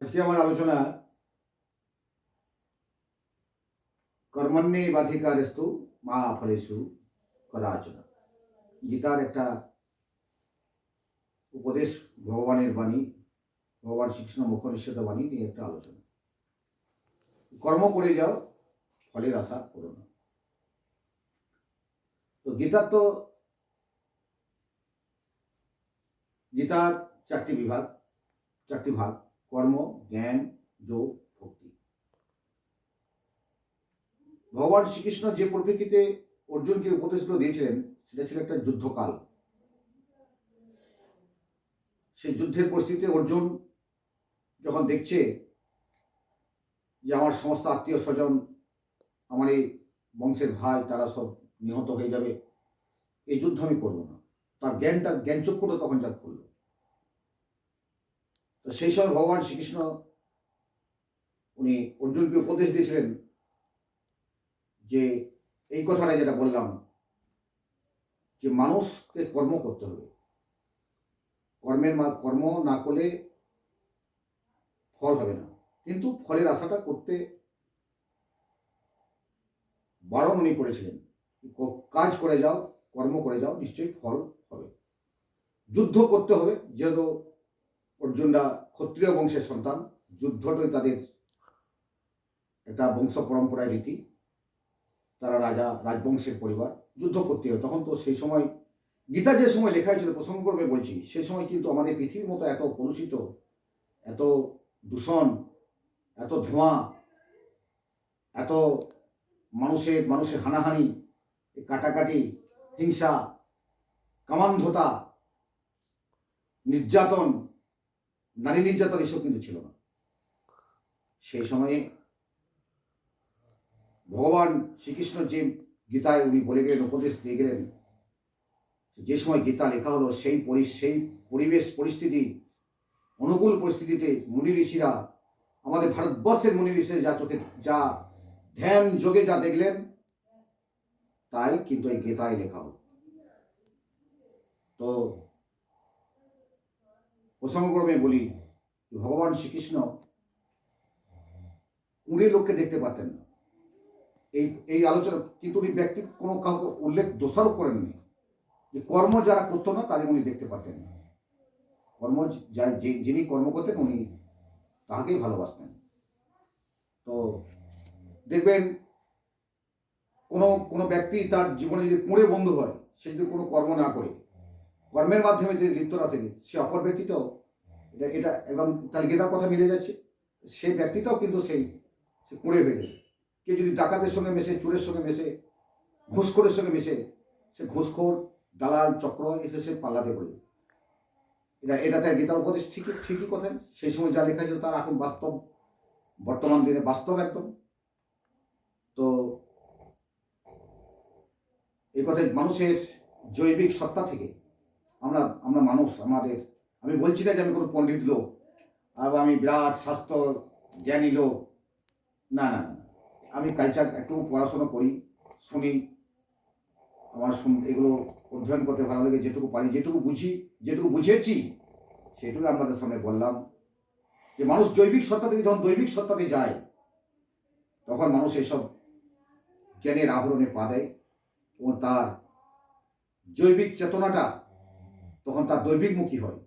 আজকে আমার আলোচনা কর্মণ্যে বাধিকারস্তু মা ফলেষু কদাচন। গীতার একটা উপদেশ, ভগবানের বাণী, ভগবান শ্রীকৃষ্ণ মুখ নিষেধ বাণী নিয়ে একটা আলোচনা। কর্ম করে যাও, ফলের আশা করো না। তো গীতার তো গীতার চারটি বিভাগ, চারটি ভাগ। কর্ম, জ্ঞান, যোগ, ভক্তি। ভগবান শ্রীকৃষ্ণ যে পরিপ্রেক্ষিতে অর্জুনকে উপদেশগুলো দিয়েছিলেন, সেটা ছিল একটা যুদ্ধকাল। সেই যুদ্ধের পরিস্থিতিতে অর্জুন যখন দেখছে যে আমার সমস্ত আত্মীয় স্বজন, আমার এই বংশের ভাই, তারা সব নিহত হয়ে যাবে, এই যুদ্ধ আমি করব না। তার জ্ঞানটা, জ্ঞানচক্ষুটা তখন যা করল তো সেই সময় ভগবান শ্রীকৃষ্ণ উনি অর্জুনকে উপদেশ দিয়েছিলেন যে এই কথাটা যেটা বললাম, যে মানুষকে কর্ম করতে হবে। কর্মের মা, কর্ম না করলে ফল হবে না। কিন্তু ফলের আশাটা করতে বারণ উনি করেছিলেন কাজ করে যাও, কর্ম করে যাও, নিশ্চয়ই ফল হবে। যুদ্ধ করতে হবে, যেহেতু অর্জুনরা ক্ষত্রিয় বংশের সন্তান, যুদ্ধটাই তাদের একটা বংশ পরম্পরায় রীতি। তারা রাজা, রাজবংশের পরিবার, যুদ্ধ করতে হয়। তখন তো সেই সময় গীতা যে সময় লেখা হয়েছিল, প্রসঙ্গ করবে বলছি, সেই সময় কিন্তু আমাদের পৃথিবীর মতো এত কলুষিত, এত দূষণ, এত ধোঁয়া, এত মানুষের মানুষের হানাহানি, কাটাকাটি, হিংসা, কামান্ধতা, নির্যাতন নারী নির্যাতন এসব কিন্তু ছিল না। সেই সময়ে ভগবান শ্রীকৃষ্ণ যে গীতায় উনি বলে গেলেন, উপদেশ দিয়ে গেলেন, যে সময় গীতা লেখা হলো, সেই পরি, সেই পরিবেশ পরিস্থিতি, অনুকূল পরিস্থিতিতে মুনি ঋষিরা, আমাদের ভারতবর্ষের মুনি ঋষিরা যা চোখে, যা ধ্যান যোগে যা দেখলেন, তাই কিন্তু এই গীতায় লেখা হলো। তো প্রসঙ্গক্রমে বলি ভগবান শ্রীকৃষ্ণ উনি লোককে দেখতে পাতেন না। এই এই আলোচনা, কিন্তু উনি ব্যক্তি, কোনো কাউকে উল্লেখ, দোষারোপ করেননি যে কর্ম যারা করতো না, তাদের উনি দেখতে পাতেন না। কর্ম যে- যিনি কর্ম করতেন, উনি তাহাকেই ভালোবাসতেন। তো দেখবেন, কোনো কোনো ব্যক্তি তার জীবনে যদি কুঁড়ে বন্ধু হয়, সে যদি কোনো কর্ম না করে কর্মের মাধ্যমে যদি লিপ্ত না থাকে সে অপর ব্যক্তিটাও এটা এটা একদম গেদার কথা মিলে যাচ্ছে সেই ব্যক্তিটাও কিন্তু সেই, সে হয়ে যাবে কেউ যদি ডাকাতের সঙ্গে মেশে, চোরের সঙ্গে মেশে, ঘুষখোরের সঙ্গে মেশে, সে ঘুষখোর, দালাল, চক্র, এসে সে পাল্লাতে পড়ে এটা এটা তার গীতার উপদেশ, ঠিকই ঠিকই কথা। সেই সময় যা লেখা ছিল তার এখন বাস্তব, বর্তমান দিনে বাস্তব একদম। তো এই কথায় মানুষের জৈবিক সত্তা থেকে আমরা আমরা মানুষ, আমাদের। আমি বলছি না যে আমি কোনো পণ্ডিত লোক, আর আমি বিরাট স্বাস্থ্য জ্ঞানী লোক। না না আমি কালচার একটু পড়াশোনা করি, শুনি। আমার এগুলো অধ্যয়ন করতে ভালো লাগে, যেটুকু পারি, যেটুকু বুঝি, যেটুকু বুঝেছি, সেটুকু আপনাদের সামনে বললাম। যে মানুষ জৈবিক সত্তা থেকে যখন দৈবিক সত্তাতে যায়, তখন মানুষ এসব জ্ঞানের আহরণে পা দেয় এবং তার জৈবিক চেতনাটা তখন তার দৈবিকমুখী হয়।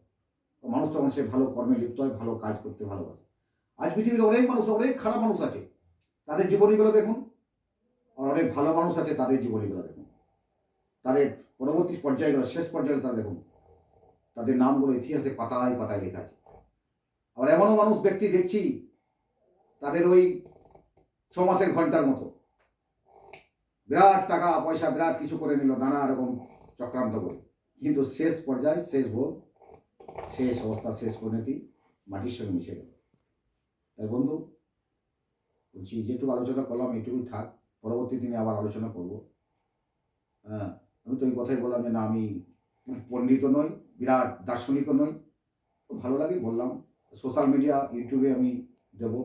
মানুষ তখন সে ভালো কর্মে লিপ্ত হয়, ভালো কাজ করতে ভালোবাসে। আজ পৃথিবীতে অনেক মানুষ, অনেক খারাপ মানুষ আছে। তাদের জীবনীগুলো দেখুন। আর অনেক ভালো মানুষ আছে তাদের জীবনীগুলো দেখুন। তাদের পরবর্তী পর্যায়গুলো, শেষ পর্যায়ে তারা দেখুন। তাদের নামগুলো ইতিহাসে পাতায় পাতায় লেখা আছে। আবার এমনও মানুষ, ব্যক্তি দেখছি, তাদের ওই ছ মাসের ঘণ্টার মতো। বিরাট টাকা, পয়সা, বিরাট কিছু করে নিল, নানা রকম চক্রান্ত করে। কিন্তু শেষ পর্যায়ে, শেষ ভোগ শেষ অবস্থা, শেষ পরিণতি মাটির সঙ্গে মিশে গেল। তাই বন্ধু, বলছি, যেটুকু আলোচনা করলাম, এটুকুই থাক, পরবর্তী দিনে আবার আলোচনা করব। হ্যাঁ আমি তো এই কথাই বললাম যে না, আমি পণ্ডিতও নই, বিরাট দার্শনিকও নই। ভালো লাগে বললাম, সোশ্যাল মিডিয়া, ইউটিউবে আমি দেবো।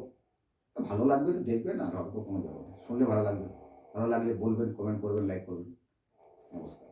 ভালো লাগবে তো দেখবেন, আর অল্প কোনো না। শুনলে ভালো লাগবে। ভালো লাগলে বলবেন, কমেন্ট করবেন, লাইক করবেন। নমস্কার।